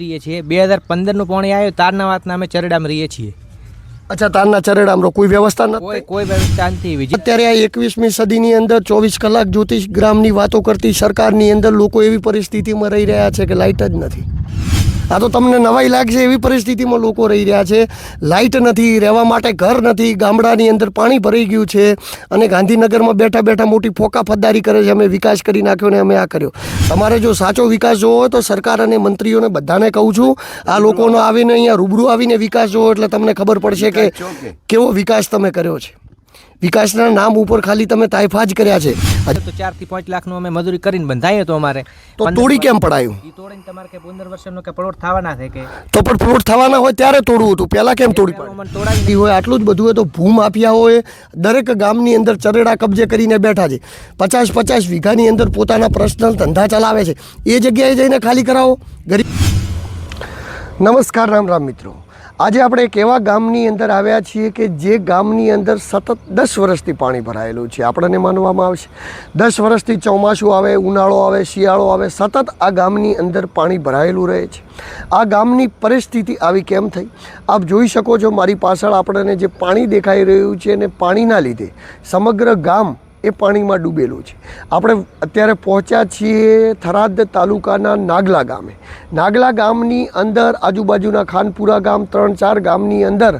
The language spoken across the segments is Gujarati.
રહીએ છીએ. બે હજાર પંદરનું પાણી આવ્યું તારના વાતના અમે ચરડામાં રહીએ છીએ. અચ્છા તારના ચરેડામરો કોઈ વ્યવસ્થા નથી કોઈ કોઈ વ્યવસ્થા નથી. અત્યારે આ એકવીસમી સદીની અંદર ચોવીસ કલાક જ્યોતિષ ગ્રામની વાતો કરતી સરકારની અંદર લોકો એવી પરિસ્થિતિમાં રહી રહ્યા છે કે લાઇટ જ નથી. આ તો તમને નવાઈ લાગશે એવી પરિસ્થિતિમાં લોકો રહી રહ્યા છે. લાઇટ નથી રહેવા માટે ઘર નથી ગામડાની અંદર પાણી ભરાઈ ગયું છે અને ગાંધીનગરમાં બેઠા બેઠા મોટી ફોકા ફદ્દારી કરે છે. અમે વિકાસ કરી નાખ્યો ને અમે આ કર્યો. તમારે જો સાચો વિકાસ જોવો હોય તો સરકાર અને મંત્રીઓને બધાને કહું છું આ લોકોનો આવીને અહીંયા રૂબરૂ આવીને વિકાસ જોવો એટલે તમને ખબર પડશે કે? કેવો વિકાસ તમે કર્યો છે. વિકાસના નામ ઉપર ખાલી તમે તાઇફા જ કર્યા છે. તો ચારથી પાંચ લાખનું અમે મજૂરી કરીને બંધાઈએ તો અમારે. તો તોડી કેમ પડાયું? તોડીને તમારે કે પંદર વર્ષનો કે પ્લોટ થવાના છે કે? તો પણ પ્લોટ થવાના હોય ત્યારે તોડવું હતું. પહેલા કેમ તોડી તોડાવી હોય આટલું જ બધું હોય તો ભૂમાફિયાઓએ દરેક ગામની અંદર ચરેડા કબજે કરીને બેઠા છે. પચાસ પચાસ વીઘાની અંદર પોતાના પર્સનલ ધંધા ચલાવે છે. એ જગ્યાએ જઈને ખાલી કરાવો. ગરીબ નમસ્કાર રામ રામ મિત્રો. આજે આપણે એક એવા ગામની અંદર આવ્યા છીએ કે જે ગામની અંદર સતત દસ વર્ષથી પાણી ભરાયેલું છે. આપણને માનવામાં આવશે. દસ વર્ષથી ચોમાસું આવે, ઉનાળો આવે, શિયાળો આવે, સતત આ ગામની અંદર પાણી ભરાયેલું રહે છે. આ ગામની પરિસ્થિતિ આવી કેમ થઈ? આપ જોઈ શકો છો, મારી પાછળ આપણને જે પાણી દેખાઈ રહ્યું છે અને પાણીના લીધે સમગ્ર ગામ એ પાણીમાં ડૂબેલું છે. આપણે અત્યારે પહોંચ્યા છીએ થરાદ તાલુકાના નાગલા ગામે. નાગલા ગામની અંદર આજુબાજુના ખાનપુરા ગામ ત્રણ ચાર ગામની અંદર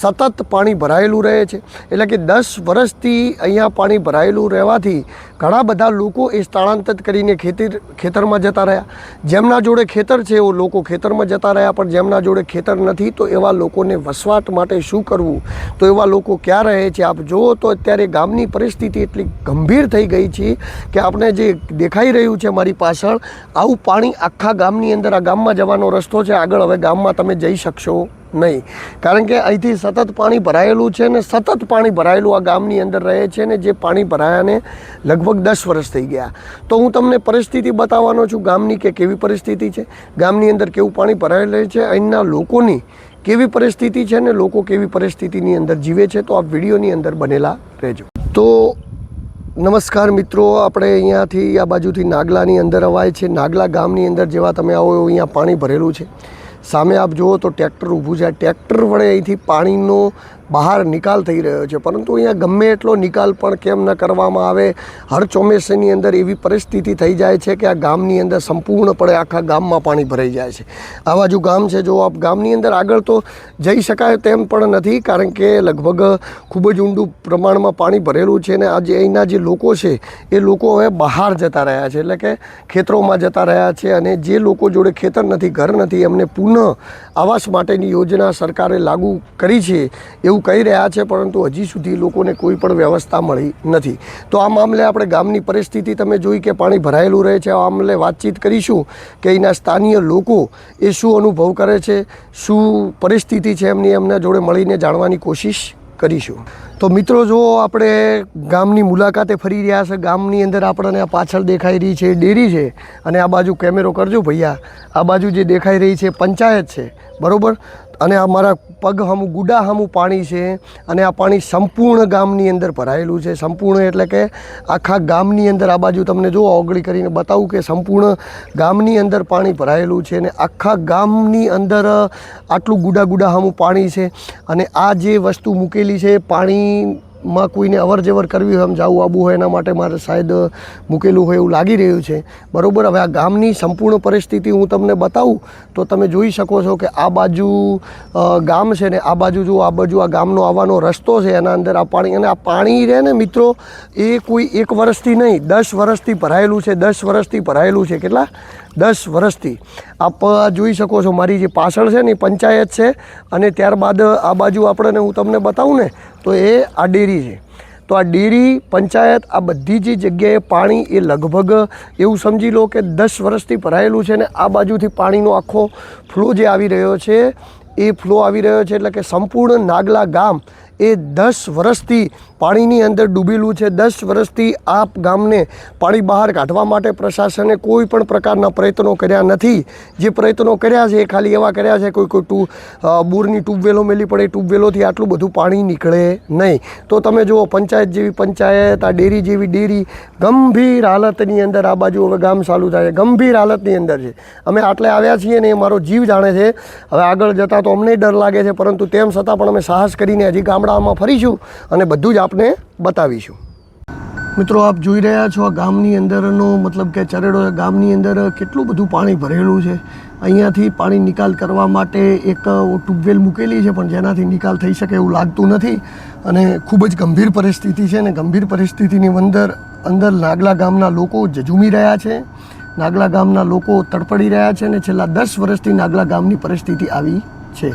સતત પાણી ભરાયેલું રહે છે. એટલે કે દસ વર્ષથી અહીંયા પાણી ભરાયેલું રહેવાથી ઘણા બધા લોકો એ સ્થળાંતર કરીને ખેતી ખેતરમાં જતા રહ્યા. જેમના જોડે ખેતર છે એવો લોકો ખેતરમાં જતા રહ્યા, પણ જેમના જોડે ખેતર નથી તો એવા લોકોને વસવાટ માટે શું કરવું? તો એવા લોકો ક્યાં રહે છે? આપ જુઓ તો અત્યારે ગામની પરિસ્થિતિ એટલી ગંભીર થઈ ગઈ છે કે આપણે જે દેખાઈ રહ્યું છે મારી પાછળ, આવું પાણી આખા ગામની અંદર, આ ગામમાં જવાનો રસ્તો છે, આગળ હવે ગામમાં તમે જઈ શકશો નહીં. કારણ કે અહીંથી સતત પાણી ભરાયેલું છે ને સતત પાણી ભરાયેલું આ ગામની અંદર રહે છે ને જે પાણી ભરાયાને લગભગ દસ વર્ષ થઈ ગયા. તો હું તમને પરિસ્થિતિ બતાવવાનો છું, ગામની કે કેવી પરિસ્થિતિ છે? ગામની અંદર કેવું પાણી ભરાયેલું છે? અહીંના લોકોની કેવી પરિસ્થિતિ છે ને લોકો કેવી પરિસ્થિતિની અંદર જીવે છે? તો આ વિડીયોની અંદર બનેલા રહેજો. તો નમસ્કાર મિત્રો, આપણે અહીંયાથી આ બાજુથી નાગલાની અંદર અવાય છે. નાગલા ગામની અંદર જેવા તમે આવો અહીંયા પાણી ભરેલું છે. સામે આપ જુઓ તો ટ્રેક્ટર ઊભું છે. ટ્રેક્ટર વડે અહીંથી પાણીનો બહાર નિકાલ થઈ રહ્યો છે. પરંતુ અહીંયા ગમે એટલો નિકાલ પણ કેમ ન કરવામાં આવે, હર ચોમાસાની અંદર એવી પરિસ્થિતિ થઈ જાય છે કે આ ગામની અંદર સંપૂર્ણપણે આખા ગામમાં પાણી ભરાઈ જાય છે. આ બાજુ ગામ છે, જો આપ ગામની અંદર આગળ તો જઈ શકાય તેમ પણ નથી, કારણ કે લગભગ ખૂબ જ ઊંડું પ્રમાણમાં પાણી ભરેલું છે ને આજે અહીંના જે લોકો છે, એ લોકો હવે બહાર જતા રહ્યા છે. એટલે કે ખેતરોમાં જતા રહ્યા છે અને જે લોકો જોડે ખેતર નથી, ઘર નથી, એમને પુનઃ આવાસ માટેની યોજના સરકારે લાગુ કરી છે એવું કહી રહ્યા છે, પરંતુ હજી સુધી લોકોને કોઈ પણ વ્યવસ્થા મળી નથી. તો આ મામલે આપણે ગામની પરિસ્થિતિ તમે જોઈ કે પાણી ભરાયેલું રહે છે. આ મામલે વાતચીત કરીશું કે અહીંના સ્થાનીય લોકો એ શું અનુભવ કરે છે, શું પરિસ્થિતિ છે એમની, એમના જોડે મળીને જાણવાની કોશિશ કરીશું. તો મિત્રો જો આપણે ગામની મુલાકાતે ફરી રહ્યા છે. ગામની અંદર આપણને પાછળ દેખાઈ રહી છે ડેરી છે. અને આ બાજુ કેમેરો કરજો ભૈયા. આ બાજુ જે દેખાઈ રહી છે પંચાયત છે. બરાબર? અને આ મારા પગ હમું, ગુડા હમું પાણી છે. અને આ પાણી સંપૂર્ણ ગામની અંદર ભરાયેલું છે. સંપૂર્ણ એટલે કે આખા ગામની અંદર આ બાજુ તમને જો ઓગળી કરીને બતાવું કે સંપૂર્ણ ગામની અંદર પાણી ભરાયેલું છે. અને આખા ગામની અંદર આટલું ગુડા ગુડા હમું પાણી છે. અને આ જે વસ્તુ મૂકેલી છે, એ પાણીમાં કોઈને અવર જવર કરવી હોય એમ જવું આવવું હોય એના માટે મારે શાયદ મૂકેલું હોય એવું લાગી રહ્યું છે. બરાબર, હવે આ ગામની સંપૂર્ણ પરિસ્થિતિ હું તમને બતાવું તો તમે જોઈ શકો છો કે આ બાજુ ગામ છે ને આ બાજુ જો આ બાજુ આ ગામનો આવવાનો રસ્તો છે, એના અંદર આ પાણી, અને આ પાણી રહે ને મિત્રો, એ કોઈ એક વર્ષથી નહીં, દસ વર્ષથી ભરાયેલું છે, દસ વર્ષથી ભરાયેલું છે, કેટલા? દસ વર્ષથી. આપ જોઈ શકો છો મારી જે પાછળ છે ને એ પંચાયત છે, અને ત્યારબાદ આ બાજુ આપણને હું તમને બતાવું ને તો એ આ ડેરી છે. તો આ ડેરી, પંચાયત, આ બધી જે જગ્યાએ પાણી એ લગભગ એવું સમજી લો કે દસ વર્ષથી ભરાયેલું છે ને આ બાજુથી પાણીનો આખો ફ્લો જે આવી રહ્યો છે, એ ફ્લો આવી રહ્યો છે એટલે કે સંપૂર્ણ નાગલા ગામ એ દસ વર્ષથી પાણીની અંદર ડૂબેલું છે. દસ વર્ષથી આ ગામને પાણી બહાર કાઢવા માટે પ્રશાસને કોઈ પણ પ્રકારના પ્રયત્નો કર્યા નથી. જે પ્રયત્નો કર્યા છે એ ખાલી એવા કર્યા છે, કોઈ કોઈ ટુ બોરની ટ્યુબવેલો મેલી પડે ટ્યુબવેલોથી આટલું બધું પાણી નીકળે નહીં. તો તમે જુઓ, પંચાયત જેવી પંચાયત, આ ડેરી જેવી ડેરી, ગંભીર હાલતની અંદર આ બાજુ હવે ગામ ચાલુ થાય છે. ગંભીર હાલતની અંદર છે. અમે આટલે આવ્યા છીએ ને એ મારો જીવ જાણે છે. હવે આગળ જતાં તો અમને ડર લાગે છે, પરંતુ તેમ છતાં પણ અમે સાહસ કરીને હજી ગામડામાં ફરીશું અને બધું જ આપને બતાવીશું. મિત્રો, આપ જોઈ રહ્યા છો આ ગામની અંદરનો, મતલબ કે ચરેડો ગામની અંદર કેટલું બધું પાણી ભરેલું છે. અહીંયાથી પાણી નિકાલ કરવા માટે એક ટ્યુબવેલ મૂકેલી છે, પણ જેનાથી નિકાલ થઈ શકે એવું લાગતું નથી. અને ખૂબ જ ગંભીર પરિસ્થિતિ છે અને ગંભીર પરિસ્થિતિની અંદર અંદર નાગલા ગામના લોકો ઝઝૂમી રહ્યા છે. નાગલા ગામના લોકો તડપડી રહ્યા છે અને છેલ્લા દસ વર્ષથી નાગલા ગામની પરિસ્થિતિ આવી છે.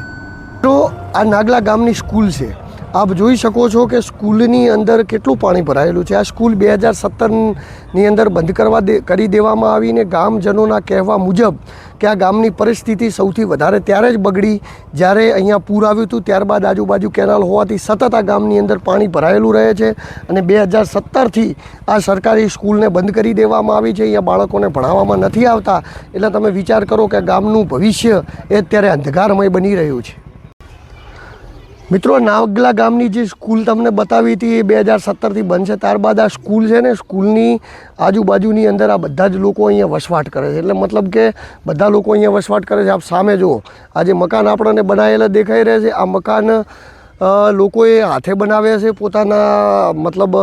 તો આ નાગલા ગામની સ્કૂલ છે. આપ જોઈ શકો છો કે સ્કૂલની અંદર કેટલું પાણી ભરાયેલું છે. આ સ્કૂલ બે હજાર સત્તરની અંદર બંધ કરવા દે, કરી દેવામાં આવીને ગામજનોના કહેવા મુજબ કે આ ગામની પરિસ્થિતિ સૌથી વધારે ત્યારે જ બગડી જ્યારે અહીંયા પૂર આવ્યું હતું. ત્યારબાદ આજુબાજુ કેનાલ હોવાથી સતત આ ગામની અંદર પાણી ભરાયેલું રહે છે અને બે હજાર સત્તરથી આ સરકારી સ્કૂલને બંધ કરી દેવામાં આવી છે. અહીંયા બાળકોને ભણાવવામાં નથી આવતા. એટલે તમે વિચાર કરો કે ગામનું ભવિષ્ય એ અત્યારે અંધકારમય બની રહ્યું છે. મિત્રો નાગલા ગામની જે સ્કૂલ તમને બતાવી હતી, એ બે હજાર સત્તરથી બંધ છે ત્યારબાદ આ સ્કૂલ છે ને, સ્કૂલની આજુબાજુની અંદર આ બધા જ લોકો અહીંયા વસવાટ કરે છે. એટલે મતલબ કે બધા લોકો અહીંયા વસવાટ કરે છે. આપ સામે જુઓ, આ જે મકાન આપણને બનાવેલા દેખાઈ રહ્યા છે. આ મકાન લોકોએ હાથે બનાવે છે, પોતાના, મતલબ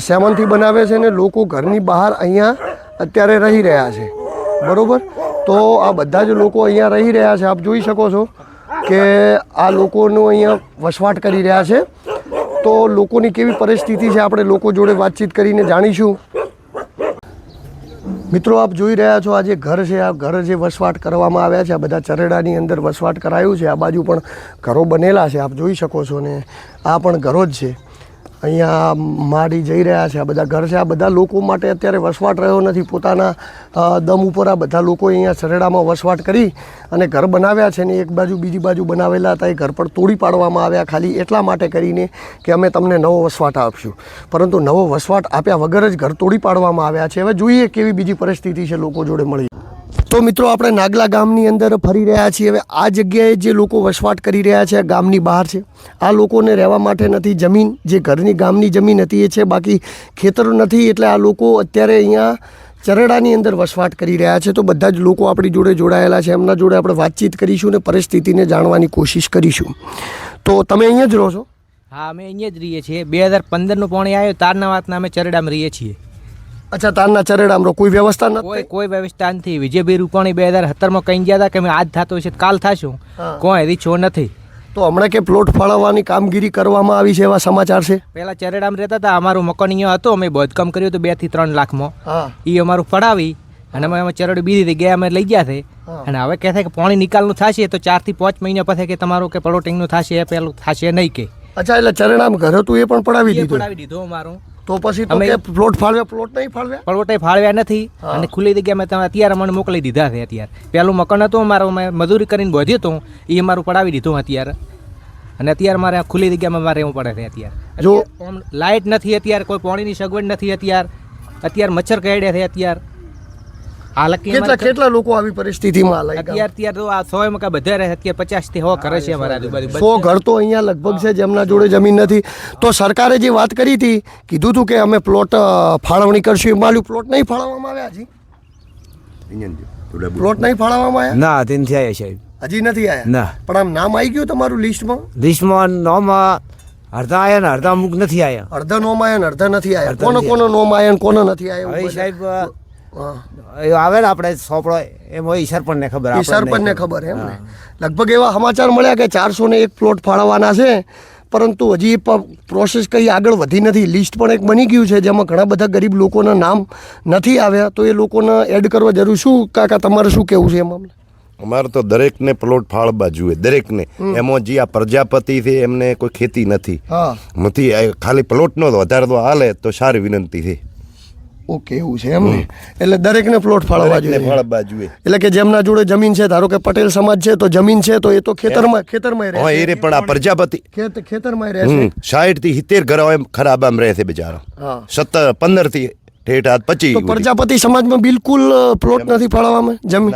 સેવનથી બનાવે છે ને લોકો ઘરની બહાર અહીંયા અત્યારે રહી રહ્યા છે. બરાબર? તો આ બધા જ લોકો અહીંયા રહી રહ્યા છે. આપ જોઈ શકો છો. કે આ લોકોનું અહીંયા વસવાટ કરી રહ્યા છે. તો લોકોની કેવી પરિસ્થિતિ છે? આપણે લોકો જોડે વાતચીત કરીને જાણીશું. મિત્રો, આપ જોઈ રહ્યા છો, આ જે ઘર છે, આ ઘર જે વસવાટ કરવામાં આવ્યા છે, આ બધા ચરેડાની અંદર વસવાટ કરાયું છે. આ બાજુ પણ ઘરો બનેલા છે. આપ જોઈ શકો છો ને, આ પણ ઘરો જ છે. અહીંયા માડી જઈ રહ્યા છે આ બધા ઘર છે. આ બધા લોકો માટે અત્યારે વસવાટ રહ્યો નથી. પોતાના દમ ઉપર આ બધા લોકો અહીંયા સરેડામાં વસવાટ કરી અને ઘર બનાવ્યા છે ને એક બાજુ બીજી બાજુ બનાવેલા હતા. એ ઘર પણ તોડી પાડવામાં આવ્યા ખાલી એટલા માટે કરીને કે અમે તમને નવો વસવાટ આપશું. પરંતુ નવો વસવાટ આપ્યા વગર જ ઘર તોડી પાડવામાં આવ્યા છે. હવે જોઈએ કેવી બીજી પરિસ્થિતિ છે લોકો જોડે મળી. તો મિત્રો આપણે નાગલા ગામની અંદર ફરી રહ્યા છીએ. હવે આ જગ્યાએ જે લોકો વસવાટ કરી રહ્યા છે ગામની બહાર છે, આ લોકોને રહેવા માટે નથી જમીન. જે ઘરની ગામની જમીન હતી એ છે, બાકી ખેતરો નથી, એટલે આ લોકો અત્યારે અહીંયા ચરેડાની અંદર વસવાટ કરી રહ્યા છે. તો બધા જ લોકો આપણી જોડે જોડાયેલા છે. એમના જોડે આપણે વાતચીત કરીશું ને પરિસ્થિતિને જાણવાની કોશિશ કરીશું. તો તમે અહીંયા જ રહો છો? હા, અમે અહીંયા જ રહીએ છીએ. બે હજાર પંદરનું પાણી આવ્યું, તારના વાતના અમે ચરડામાં રહીએ છીએ. અચ્છા તારના ચરેડામાં રહો કોઈ વ્યવસ્થા કોઈ નથી કોઈ વ્યવસ્થા નથી. વિજયભાઈ રૂપાણી બે હજાર સત્તરમાં કહી ગયા હતા કે અમે આજ થતો છે કાલ થશું. કોઈ કોઈ છો નથી. તો હમણાં કે પ્લોટ ફાળવવાની કામગીરી કરવામાં આવી છે એવા સમાચાર છે? પહેલા ચરડામાં રહેતા હતા. અમારું મકાન અહીંયા હતો. અમે બાંધકામ કર્યું હતું બેથી ત્રણ લાખમાં એ અમારું ફળાવી અને અમે ચરડ બીજી જગ્યાએ અમે લઈ ગયા છે. અને હવે કહે છે કે પાણી નિકાલનું થશે તો ચારથી પાંચ મહિના પછી કે તમારું કે પ્લોટિંગનું થશે એ પેલું થશે નહીં કે. અચ્છા એટલે ચરણામ ઘર હતું એ પણ પડાવી દીધું પડાવી દીધું અમારું. તો પછી તમે અમે- પ્લોટ ફાળવ્યા પ્લોટ નહીં ફાળવ્યા પળવટે ફાળવ્યા નથી. અને ખુલ્લી જગ્યામાં તમે અત્યારે અમને મોકલી દીધા છે અત્યારે. પહેલું મકાન હતું અમારું મેં મજૂરી કરીને બોધ્યું હતું એ અમારું પડાવી દીધું અત્યારે. અને અત્યારે મારે આ ખુલ્લી જગ્યામાં મારે રહેવું પડે છે અત્યારે. જો- લાઇટ નથી અત્યારે કોઈ પાણીની સગવડ નથી અત્યારે. અત્યારે મચ્છર કરડ્યા છે અત્યારે. કેટલા કેટલા લોકો આવી પરિસ્થિતિમાં હાલાય અત્યાર અત્યારે તો આ સો એમાં કાંઈ બધા રહે અત્યારે પચાસથી હો કરે છે અમારા આજુબાજુ. સો ઘર તો અહીંયા લગભગ છે જેમના જોડે જમીન નથી. તો સરકારે જે વાત કરી હતી કીધું હતું કે અમે પ્લોટ ફાળવણી કરશું. એ માલ્યું પ્લોટ નહીં ફાળવવામાં આવ્યા હજી? પ્લોટ નહીં ફાળવવામાં આવ્યા? ના તે નથી આવ્યા સાહેબ. હજી નથી આવ્યા? ના. પણ આમ નામ આવી ગયું તમારું લિસ્ટમાં? લિસ્ટમાં નોમાં અડધા આયા ને અડધા અમુક નથી આવ્યા. અડધા નોમ આયા ને અડધા નથી આવ્યા. કોનો કોનો નોમ આયા ને કોનો નથી આયા સાહેબ. એ આવે ને આપણે સોપડો એમ હોય સરપંચને ખબર એ આપણને ખબર. એમ ને? લગભગ એવા સમાચાર મળ્યા કે ચારસો ને એક પ્લોટ ફાળવવાના છે પરંતુ હજી એ પ્રોસેસ કઈ આગળ વધી નથી. લિસ્ટ પણ એક બની ગયું છે જેમાં ઘણા બધા ગરીબ લોકોના નામ નથી આવ્યા. તો એ લોકોને એડ કરવા જરૂર શું? કાકા તમારે શું કહેવું છે એમ મામલે અમારે તો દરેકને પ્લોટ ફાળવવા જોઈએ દરેકને. એમાં જે આ પ્રજાપતિ છે એમને કોઈ ખેતી નથી. નથી ખાલી પ્લોટનો વધારે તો હાલે તો સારી વિનંતી છે. ઓકે એવું છે એમ ને એટલે દરેકને પ્લોટ ફાળવવા જોઈએ ફાળવવા જોઈએ. એટલે કે જેમના જોડે જમીન છે ધારો કે પટેલ સમાજ છે તો જમીન છે તો એ તો ખેતરમાં ખેતરમાં હા એ રે પણ આ પ્રજાપતિ ખેત ખેતરમાં રહેશે સાઠથી સિત્તેર ઘરો એમ ખરાબ આમ રહે છે બિચારો. હા. સત્તર પંદરથી ઠેઠ હાથ તો પ્રજાપતિ સમાજમાં બિલકુલ પ્લોટ નથી ફાળવવામાં જમીન.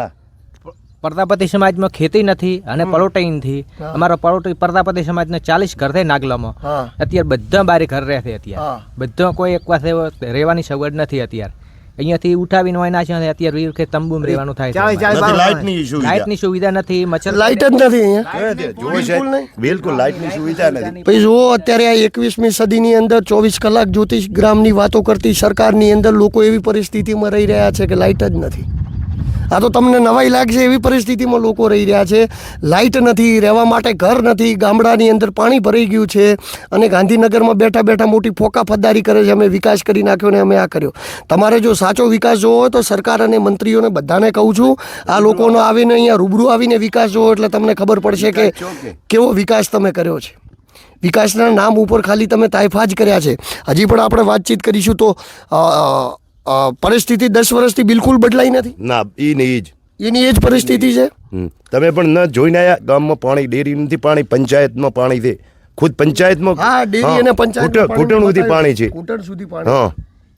પ્રજાપતિ સમાજમાં ખેતી નથી અને પલોટાઈ નથી હા. અમારો પલોટી પ્રજાપતિ સમાજને ચાલીસ ઘર થાય નાગલામાં અત્યારે બધા બારી ઘર રહે છે અત્યારે. બધા કોઈ એક પાસે રહેવાની સગવડ નથી અત્યારે. અહીંયાથી ઉઠાવીને હોય ના છે અત્યારે વીર કે તંબુમાં રહેવાનું થાય છે લાઇટની સુવિધા. લાઇટની સુવિધા નથી મચ્છર લાઇટ જ નથી અહીંયા. કયો છે? બિલકુલ લાઇટની સુવિધા નથી. પછી જુઓ અત્યારે આ એકવીસમી સદીની અંદર ચોવીસ કલાક જ્યોતિષ ગ્રામની વાતો કરતી સરકારની અંદર લોકો એવી પરિસ્થિતિમાં રહી રહ્યા છે કે લાઇટ જ નથી. આ તો તમને નવાઈ લાગશે એવી પરિસ્થિતિમાં લોકો રહી રહ્યા છે. લાઇટ નથી રહેવા માટે ઘર નથી ગામડાની અંદર પાણી ભરાઈ ગયું છે અને ગાંધીનગરમાં બેઠા બેઠા મોટી ફોકા ફદ્દારી કરે છે. અમે વિકાસ કરી નાખ્યો ને અમે આ કર્યો. તમારે જો સાચો વિકાસ જોવો હોય તો સરકાર અને મંત્રીઓને બધાને કહું છું આ લોકોનો આવીને અહીંયા રૂબરૂ આવીને વિકાસ જોવો એટલે તમને ખબર પડશે કે? કેવો વિકાસ તમે કર્યો છે. વિકાસના નામ ઉપર ખાલી તમે તાયફા જ કર્યા છે. હજી પણ આપણે વાતચીત કરીશું તો પરિસ્થિતિ દસ વર્ષથી બિલકુલ બદલાઈ નથી? ના એ નહીં જ. એની એ જ પરિસ્થિતિ છે. તમે પણ ન જોઈને આવ્યા ગામમાં પાણી ડેરી નથી પાણી પંચાયતમાં પાણી છે. ખુદ પંચાયતમાં હા ડેરી અને પંચાયત ઘૂંટણ ઘૂંટણ સુધી પાણી છે. ઘૂંટણ સુધી પાણી. હા.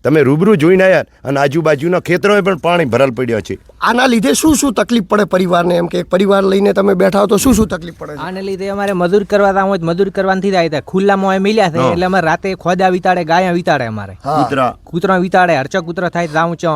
તમે રૂબરૂ જોઈને આવ્યા અને આજુબાજુના ખેતરોએ પણ પાણી ભરાલ પડ્યા છે. આના લીધે શું શું તકલીફ પડે પરિવારને? એમ કે એક પરિવાર લઈને તમે બેઠા હો તો શું શું તકલીફ પડે આને લીધે અમારે મજૂર કરવા તા હોય મજૂર કરવાની થાય હતા ખુલ્લામાં અમે મિલ્યા છે એટલે અમે રાતે ખોદા વિતાડે ગાયા વિતાડે અમારે. કૂતરા. કૂતરા વિતાડે હરચો કૂતરો થાય જાઉં ચો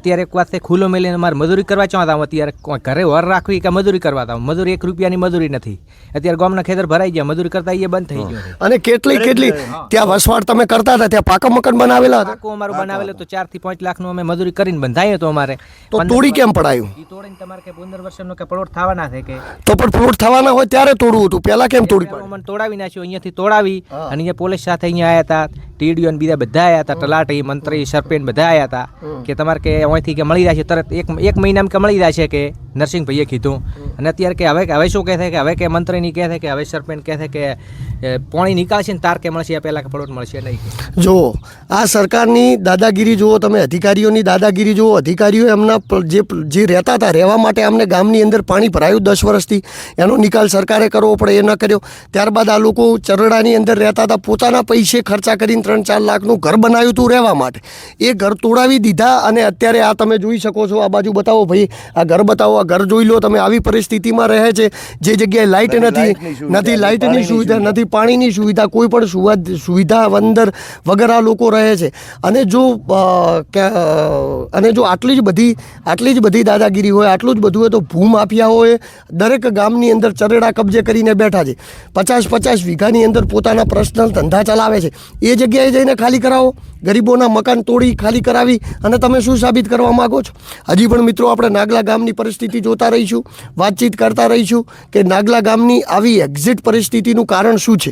અત્યારે એક વાત ખુલ્લો મેલીને અમારે મજૂરી કરવા ચો જાઉં અત્યારે ઘરે વર રાખવી કે મજૂરી કરવા તાવ મજૂરી એક રૂપિયાની મજૂરી નથી. અત્યારે ગામના ખેતર ભરાઈ ગયા મજૂરી કરતા એ બંધ થઈ ગયું અને કેટલી કેટલી? ત્યાં વસવાટ તમે કરતા હતા ત્યાં પાકા મકાન બનાવેલા હતા? પાકું અમારું બનાવેલું તો ચારથી પાંચ લાખનું અમે મજૂરી કરીને બંધાઈએ તો અમારે. તો તોડી કેમ પડાયું? ઈ તોડીને તમારે કે વર્ષનો કે પ્લોટ થવાના છે કે? તો પણ પ્લોટ થવાના હોય ત્યારે તોડવું હતું. પહેલા કેમ તોડી મને તોડાવી નાખ્યો અહીંયાથી તોડાવી અને અહીંયા પોલીસ સાથે અહીંયા આવ્યા હતા ટીડીઓ અને બીજા બધા આવ્યા હતા તલાટી મંત્રી સરપંચ બધા આવ્યા હતા કે તમારે કે અહીંથી કે મળી રહ્યા છે. તરત એક એક મહિનામાં કે મળી રહ્યા છે કે નરસિંહભાઈએ કીધું. અને અત્યારે કે હવે હવે શું કહે છે કે હવે કે મંત્રીની કહે છે કે હવે સરપંચ કહે છે કે પોણી નીકાળશે ને તાર કે મળશે પહેલાં કે પ્લોટ મળશે નહીં. જુઓ આ સરકારની દાદાગીરી જુઓ તમે અધિકારીઓની દાદાગીરી જુઓ અધિકારીઓ એમના જે જે રહેતા હતા રહેવા માટે અમને ગામની અંદર પાણી ભરાયું દસ વર્ષથી. એનો નિકાલ સરકારે કરવો પડે એ ન કર્યો. ત્યારબાદ આ લોકો ચરડાની અંદર રહેતા હતા પોતાના પૈસે ખર્ચા કરીને ત્રણ ચાર લાખનું ઘર બનાવ્યું હતું રહેવા માટે. એ ઘર તોડાવી દીધા અને અત્યારે આ તમે જોઈ શકો છો આ બાજુ બતાવો ભાઈ. આ ઘર બતાવો આ ઘર જોઈ લો તમે આવી પરિસ્થિતિમાં રહે છે. જે જગ્યાએ લાઇટ નથી નથી લાઇટની સુવિધા, નથી પાણીની સુવિધા સુવિધા. સુવિધા કોઈ પણ સુવા- સુવિધા અંદર વગર આ લોકો રહે છે. અને જો અને જો આટલી જ બધી આટલી જ બધી દાદાગીરી હોય, આટલું જ બધું હોય તો ભૂમાફિયાઓએ દરેક ગામની અંદર ચરેડા કબજે કરીને બેઠા છે. પચાસ પચાસ વીઘાની અંદર પોતાના પર્સનલ ધંધા ચલાવે છે. એ જગ્યાએ જઈને ખાલી કરાવો. ગરીબોના મકાન તોડી ખાલી કરાવી અને તમે શું સાબિત કરવા માગો છો? હજી પણ મિત્રો આપણે નાગલા ગામની પરિસ્થિતિ જોતા રહીશું, વાતચીત કરતા રહીશું કે નાગલા ગામની આવી એક્ઝિટ પરિસ્થિતિનું કારણ શું છે?